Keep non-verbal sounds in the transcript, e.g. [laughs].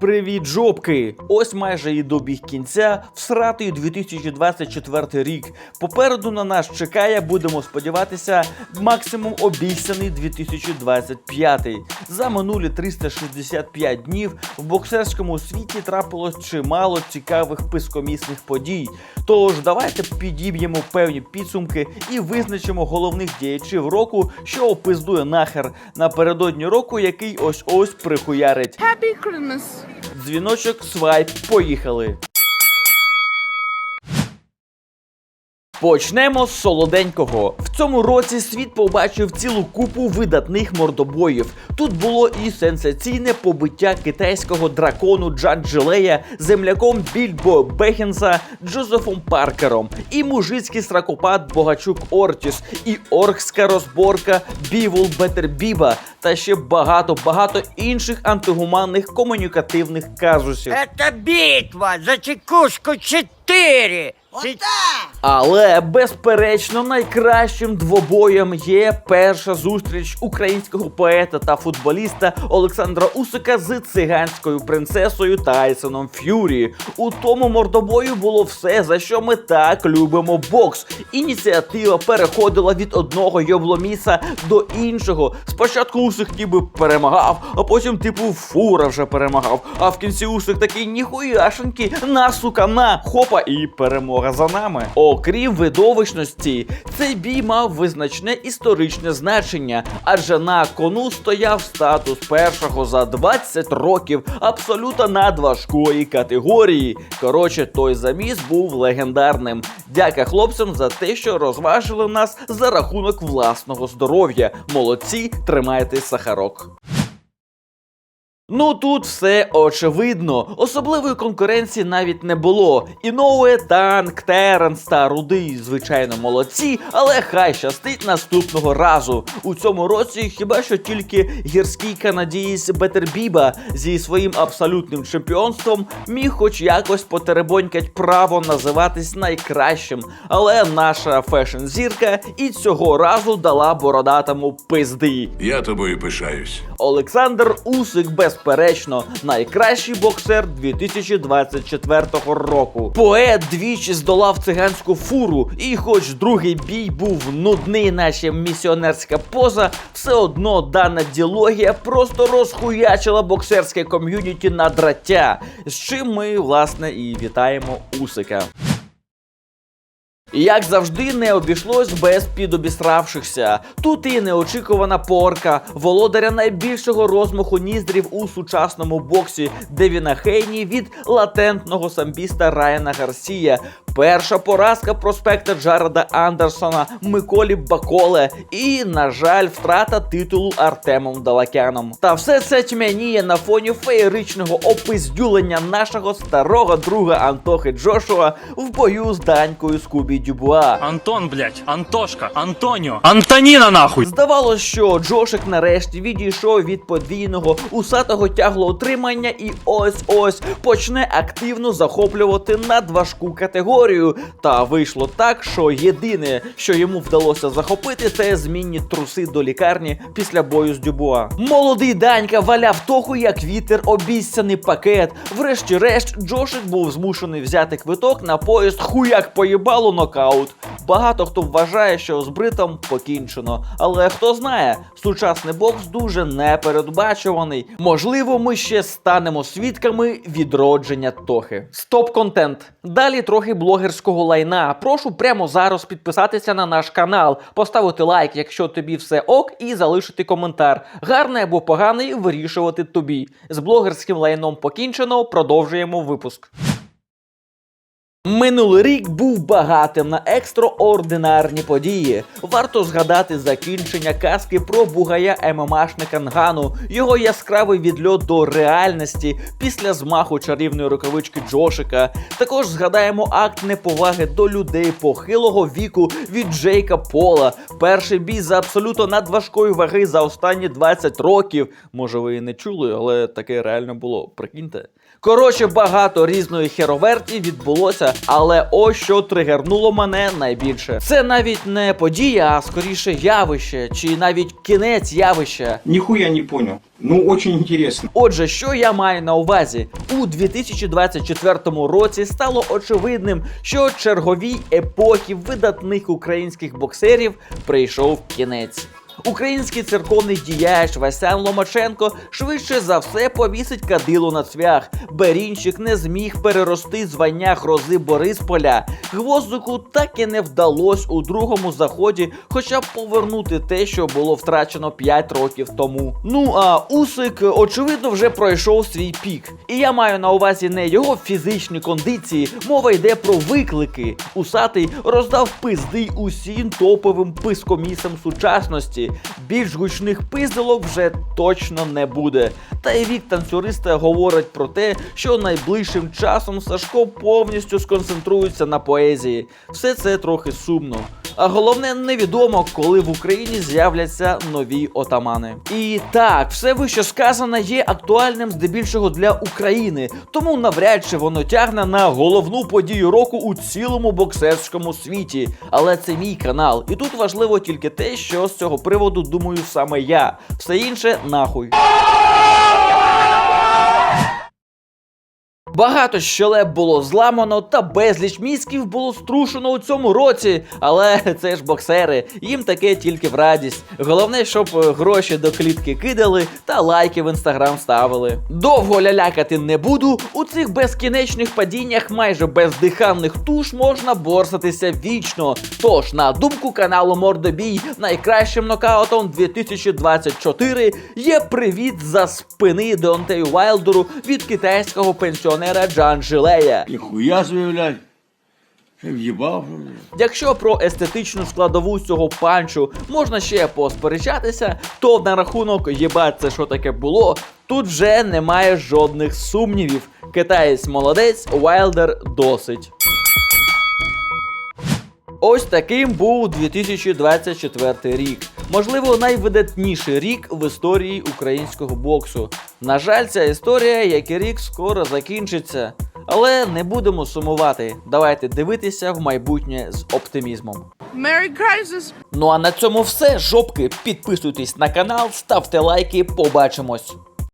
привіт, жопки! Ось майже і добіг кінця, всратий 2024 рік. Попереду на нас чекає, будемо сподіватися, максимум обіцяний 2025. За минулі 365 днів в боксерському світі трапилось чимало цікавих пискомісних подій. Тож давайте підіб'ємо певні підсумки і визначимо головних діячів року, що опиздує нахер напередодні року, який ось ось прихуярить. Happy Christmas. Дзвіночок, свайп, поїхали. Почнемо з солоденького. В цьому році світ побачив цілу купу видатних мордобоїв. Тут було і сенсаційне побиття китайського дракону Джаджилея земляком Більбо Бехенса Джозефом Паркером, і мужицький сракопад Богачук Ортіс, і оркська розборка Бівол Бетербіба, та ще багато багато інших антигуманних комунікативних казусів. Это битва за чекушку 4. Але безперечно найкращим двобоєм є перша зустріч українського поета та футболіста Олександра Усика з циганською принцесою Тайсоном Ф'юрі. У тому мордобою було все, за що ми так любимо бокс. Ініціатива переходила від одного йобломіса до іншого. Спочатку Усик ніби перемагав, а потім, типу, фура вже перемагав. А в кінці Усик такий ніхуяшенький, на сука, на хопа і перемога за нами. Окрім видовищності, цей бій мав визначне історичне значення, адже на кону стояв статус першого за 20 років абсолютно надважкої категорії. Коротше, той заміс був легендарним. Дяка хлопцям за те, що розважили нас за рахунок власного здоров'я. Молодці, тримайте сахарок. Ну тут все очевидно. Особливої конкуренції навіть не було. Іноуе, танк, Теренс та Рудий, звичайно, молодці, але хай щастить наступного разу. У цьому році хіба що тільки гірський канадієць Бетербіба зі своїм абсолютним чемпіонством міг хоч якось потеребонькать право називатись найкращим. Але наша фешн-зірка і цього разу дала бородатому пизди. Я тобою пишаюсь. Олександр Усик, безперечно, найкращий боксер 2024 року. Поет двічі здолав циганську фуру, і хоч другий бій був нудний, наче місіонерська поза, все одно дана діалогія просто розхуячила боксерське ком'юніті на драття, з чим ми, власне, і вітаємо Усика. Як завжди, не обійшлось без підобісравшихся. Тут і неочікувана порка, володаря найбільшого розмаху ніздрів у сучасному боксі Девіна Хейні від латентного самбіста Райана Гарсія. Перша поразка проспекта Джареда Андерсона Миколі Баколе. І, на жаль, втрата титулу Артемом Далакяном. Та все це тьмяніє на фоні феєричного опиздюлення нашого старого друга Антохи Джошуа в бою з данькою Скубі Дюбуа. Антон, блядь, Антошка, Антоніо, Антоніна нахуй! Здавалось, що Джошик нарешті відійшов від подвійного усатого тяглоутримання і ось ось почне активно захоплювати надважку категорію. Та вийшло так, що єдине, що йому вдалося захопити, це змінні труси до лікарні після бою з Дюбуа. Молодий Данька валяв тоху, як вітер, обіцяний пакет. Врешті-решт, Джошик був змушений взяти квиток на поїзд хуяк поїбало нокаут. Багато хто вважає, що з бритом покінчено. Але хто знає, сучасний бокс дуже непередбачуваний. Можливо, ми ще станемо свідками відродження Тохи. Стоп контент. Далі трохи блогерського лайна. Прошу прямо зараз підписатися на наш канал, поставити лайк, якщо тобі все ок, і залишити коментар. Гарний або поганий вирішувати тобі. З блогерським лайном покінчено. Продовжуємо випуск. Минулий рік був багатим на екстраординарні події. Варто згадати закінчення казки про бугая ММАшника Нгану, його яскравий відльот до реальності після змаху чарівної рукавички Джошика. Також згадаємо акт неповаги до людей похилого віку від Джейка Пола. Перший бій за абсолютно надважкої ваги за останні 20 років. Може, ви і не чули, але таке реально було. Прикиньте. Коротше, багато різної хероверті відбулося, але ось що тригернуло мене найбільше. Це навіть не подія, а скоріше явище, чи навіть кінець явища. Нихуя не понял. Ну, очень интересно. Отже, що я маю на увазі? У 2024 році стало очевидним, що черговій епохи видатних українських боксерів прийшов кінець. Український церковний діяч Васян Ломаченко швидше за все повісить кадило на цвях. Берінчик не зміг перерости звання грози Борисполя. Гвоздику так і не вдалось у другому заході, хоча б повернути те, що було втрачено 5 років тому. Ну а Усик, очевидно, вже пройшов свій пік. І я маю на увазі не його фізичні кондиції, мова йде про виклики. Усатий роздав пизди усім топовим пискомісам сучасності. Більш гучних пиздилок вже точно не буде. Та й вік танцюриста говорить про те, що найближчим часом Сашко повністю сконцентрується на поезії. Все це трохи сумно. А головне, невідомо, коли в Україні з'являться нові отамани. І так, все вище сказане є актуальним здебільшого для України, тому навряд чи воно тягне на головну подію року у цілому боксерському світі. Але це мій канал, і тут важливо тільки те, що з цього приводу думаю саме я. Все інше нахуй. Багато щелеп було зламано та безліч мізків було струшено у цьому році, але [laughs] це ж боксери, їм таке тільки в радість. Головне, щоб е, гроші до клітки кидали та лайки в інстаграм ставили. Довго лялякати не буду. У цих безкінечних падіннях майже бездиханних туш можна борсатися вічно. Тож, на думку каналу Мордобій, найкращим нокаутом 2024 є привіт за спини Деонтею Вайлдеру від китайського пенсіонера Джан Жилея. Что ли? Якщо про естетичну складову цього панчу можна ще посперечатися, то на рахунок єбать це що таке було, тут вже немає жодних сумнівів. Китаєць молодець, Вайлдер досить. Ось таким був 2024 рік. Можливо, найвидатніший рік в історії українського боксу. На жаль, ця історія, як і рік, скоро закінчиться. Але не будемо сумувати. Давайте дивитися в майбутнє з оптимізмом. Merry Christmas! Ну а на цьому все. Жопки, підписуйтесь на канал, ставте лайки, побачимось.